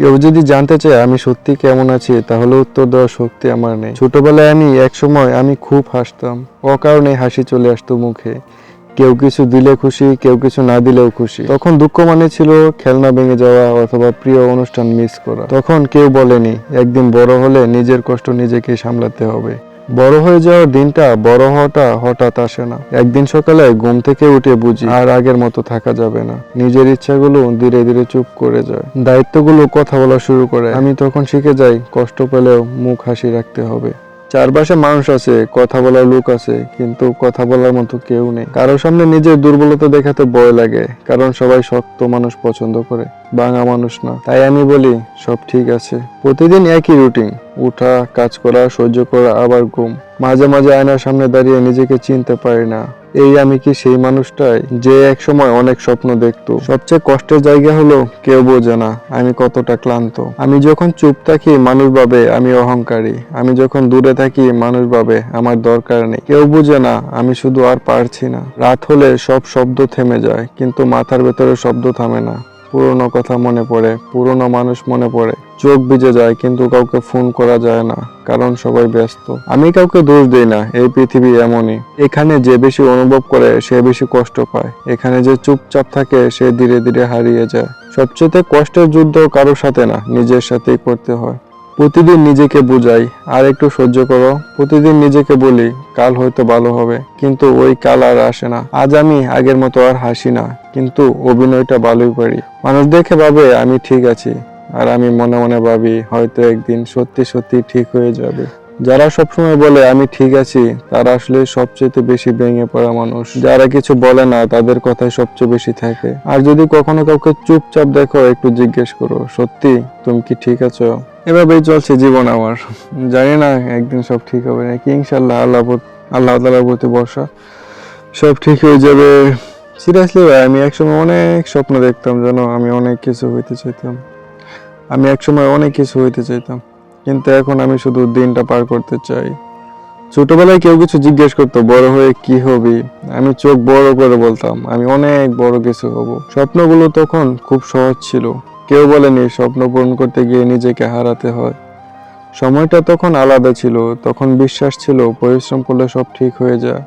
কেউ যদি জানতে চায় আমি সত্যি কেমন আছি, তাহলে উত্তর দেওয়ার শক্তি আমার নেই। ছোটবেলায় আমি এক সময় আমি খুব হাসতাম। অকারণে হাসি চলে আসতো মুখে। কেউ কিছু দিলে খুশি, কেউ কিছু না দিলেও খুশি। তখন দুঃখ মানে ছিল খেলনা ভেঙে যাওয়া অথবা প্রিয় অনুষ্ঠান মিস করা। তখন কেউ বলেনি, একদিন বড় হলে নিজের কষ্ট নিজেকে সামলাতে হবে। বড় হয়ে যাওয়ার দিনটা, বড় হওয়াটা হঠাৎ আসে না। একদিন সকালে ঘুম থেকে উঠে বুঝি আর আগের মতো থাকা যাবে না। নিজের ইচ্ছাগুলো ধীরে ধীরে চুপ করে যায়। দায়িত্বগুলো কথা বলা শুরু করে। আমি তখন শিখে যাই, কষ্ট পেলেও মুখ হাসি রাখতে হবে। চারপাশে মানুষ আছে, কথা বলার লোক আছে, কিন্তু কথা বলার মতো কেউ নেই। কারোর সামনে নিজের দুর্বলতা দেখাতে ভয় লাগে, কারণ সবাই শক্ত মানুষ পছন্দ করে। বাঙা মানুষ না। তাই আমি বলি, সব ঠিক আছে। প্রতিদিন একই রুটিন উঠা, কাজ করা, সহ্য করা, আবার ঘুম। মাঝে মাঝে আয়নার সামনে দাঁড়িয়ে নিজেকে চিনতে পারি না। এই আমি কি সেই মানুষটাই যে এক সময় অনেক স্বপ্ন দেখতো? সবচেয়ে কষ্টের জায়গা হলো, কেউ বোঝে না, আমি কতটা ক্লান্ত। আমি যখন চুপ থাকি, মানুষ ভাবে আমি অহংকারী। আমি যখন দূরে থাকি, মানুষ ভাবে আমার দরকার নেই। কেউ বোঝে না, আমি শুধু আর পারছি না। রাত হলে সব শব্দ থেমে যায়, কিন্তু মাথার ভেতরে শব্দ থামে না। পুরনো কথা মনে পড়ে, পুরনো মানুষ মনে পড়ে। চোখ ভিজে যায়, কিন্তু কাউকে ফোন করা যায় না, কারণ সবাই ব্যস্ত। আমি কাউকে দোষ দিই না, এই পৃথিবী এমনই। এখানে যে বেশি অনুভব করে, সে বেশি কষ্ট পায়। এখানে যে চুপচাপ থাকে, সে ধীরে ধীরে হারিয়ে যায়। সবচেয়ে কষ্টের যুদ্ধ কারোর সাথে না, নিজের সাথেই করতে হয়। প্রতিদিন নিজেকে বুঝাই, আর একটু সহ্য করো। প্রতিদিন নিজেকে বলি, কাল হয়তো ভালো হবে, কিন্তু ওই কাল আর আসে না। আজ আমি আগের মতো আর হাসি না, কিন্তু অভিনয়টা ভালোই পারি। মানুষ দেখে ভাবে, আমি ঠিক আছি। আর আমি মনে মনে ভাবি, হয়তো একদিন সত্যি সত্যি ঠিক হয়ে যাবে। যারা সবসময় বলে, আমি ঠিক আছি, তারা আসলে সবচেয়ে বেশি ভেঙে পড়া মানুষ। যারা কিছু বলে না, তাদের কথাই সবচেয়ে বেশি থাকে। আর যদি কখনো কাউকে চুপচাপ দেখো, একটু জিজ্ঞেস করো, সত্যি? তুমি কি ঠিক আছো? এভাবেই চলছে জীবন আমার। জানি না একদিন সব ঠিক হবে নাকি ইনশাল্লাহ আল্লাহ আল্লাহ তালার প্রতি বর্ষা সব ঠিক হয়ে যাবে। সিরিয়াসলি ভাই, আমি একসময় অনেক স্বপ্ন দেখতাম যেন আমি অনেক কিছু হইতে চাইতাম। আমি একসময় অনেক কিছু হইতে চাইতাম, কিন্তু এখন আমি শুধু দিনটা পার করতে চাই। ছোটবেলায় কেউ কিছু জিজ্ঞেস করতো, বড় হয়ে কি হবি? আমি চোখ বড় করে বলতাম, আমি অনেক বড় কিছু হব। স্বপ্নগুলো তখন খুব সহজ ছিল। কেউ বলেনি, স্বপ্ন পূরণ করতে গিয়ে নিজেকে হারাতে হয়। সময়টা তখন আলাদা ছিল, তখন বিশ্বাস ছিল, পরিশ্রম করলে সব ঠিক হয়ে যায়।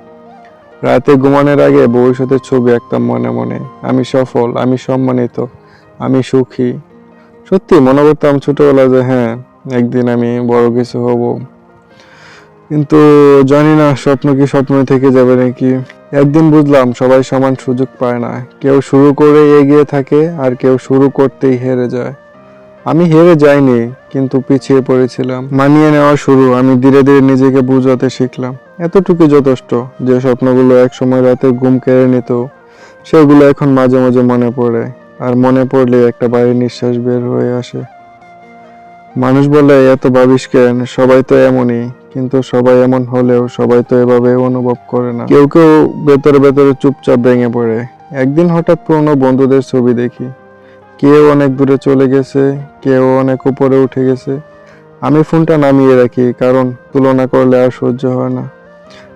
রাতে ঘুমানোর আগে ভবিষ্যতের ছবি আঁকতাম মনে মনে। আমি সফল, আমি সম্মানিত, আমি সুখী। সত্যি মনে করতাম ছোটবেলা যে হ্যাঁ একদিন আমি বড় কিছু হব। কিন্তু জানি না, স্বপ্ন কি স্বপ্ন থেকে যাবে নাকি? একদিন বুঝলাম সবাই সমান সুযোগ পায় না। কেউ শুরু করে এগিয়ে থাকে আর কেউ শুরু করতেই হেরে যায়। আমি হেরে যাইনি, কিন্তু পিছিয়ে পড়েছিলাম। মানিয়ে নেওয়া শুরু, আমি ধীরে ধীরে নিজেকে বুঝাতে শিখলাম। এতটুকু যথেষ্ট যে স্বপ্নগুলো এক সময় রাতে ঘুম কেড়ে নিত, সেগুলো এখন মাঝে মাঝে মনে পড়ে, আর মনে পড়লে একটা বাইরে নিঃশ্বাস বের হয়ে আসে। মানুষ বলে, এত ভাবিস কেন? সবাই তো এমনই। কিন্তু সবাই এমন হলেও সবাই তো এভাবে অনুভব করে না। কেউ কেউ ভেতরে ভেতরে চুপচাপ ভেঙে পড়ে। একদিন হঠাৎ পুরনো বন্ধুদের ছবি দেখি। কেউ অনেক দূরে চলে গেছে, কেউ অনেক উপরে উঠে গেছে। আমি ফোনটা নামিয়ে রাখি, কারণ তুলনা করলে আর সহ্য হয় না।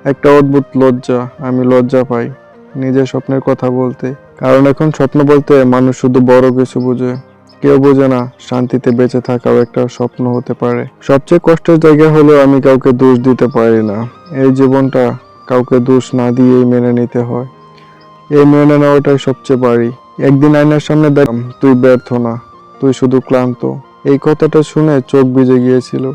একটা অদ্ভুত লজ্জা, আমি লজ্জা পাই নিজের স্বপ্নের কথা বলতে। কারণ এখন স্বপ্ন বলতে মানুষ শুধু বড় কিছু বুঝে। কেউ বোঝে না, শান্তিতে বেঁচে থাকাও একটা স্বপ্ন হতে পারে। সবচেয়ে কষ্টের জায়গা হলো আমি কাউকে দোষ দিতে পারি না। এই জীবনটা কাউকে দোষ না দিয়েই মেনে নিতে হয়। এই মেনে নেওয়াটাই সবচেয়ে বাড়ি। একদিন আয়নার সামনে দেখলাম তুই ব্যর্থ না, তুই শুধু ক্লান্ত। এই কথাটা শুনে চোখ ভিজে গিয়েছিল।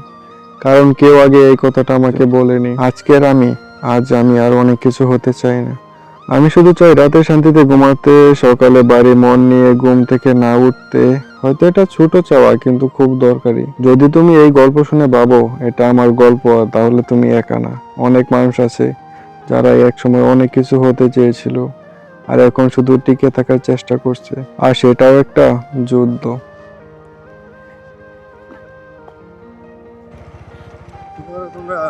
কারণ কেউ আগে এই কথাটা আমাকে বলেনি। আজকের আমি, আজ আমি আর অনেক কিছু হতে চাই না। আমি শুধু চাই রাতে শান্তিতে ঘুমাতে, সকালে বাড়ি মন নিয়ে ঘুম থেকে না উঠতে হয়তো এটা ছোট চাওয়া, কিন্তু খুব দরকারি। যদি তুমি এই গল্প শুনে ভাবো, এটা আমার গল্প, তাহলে তুমি একা না। অনেক মানুষ আছে যারা একসময় অনেক কিছু হতে চেয়েছিল আর এখন শুধু টিকে থাকার চেষ্টা করছে। আর সেটাও একটা যুদ্ধ। তোমরা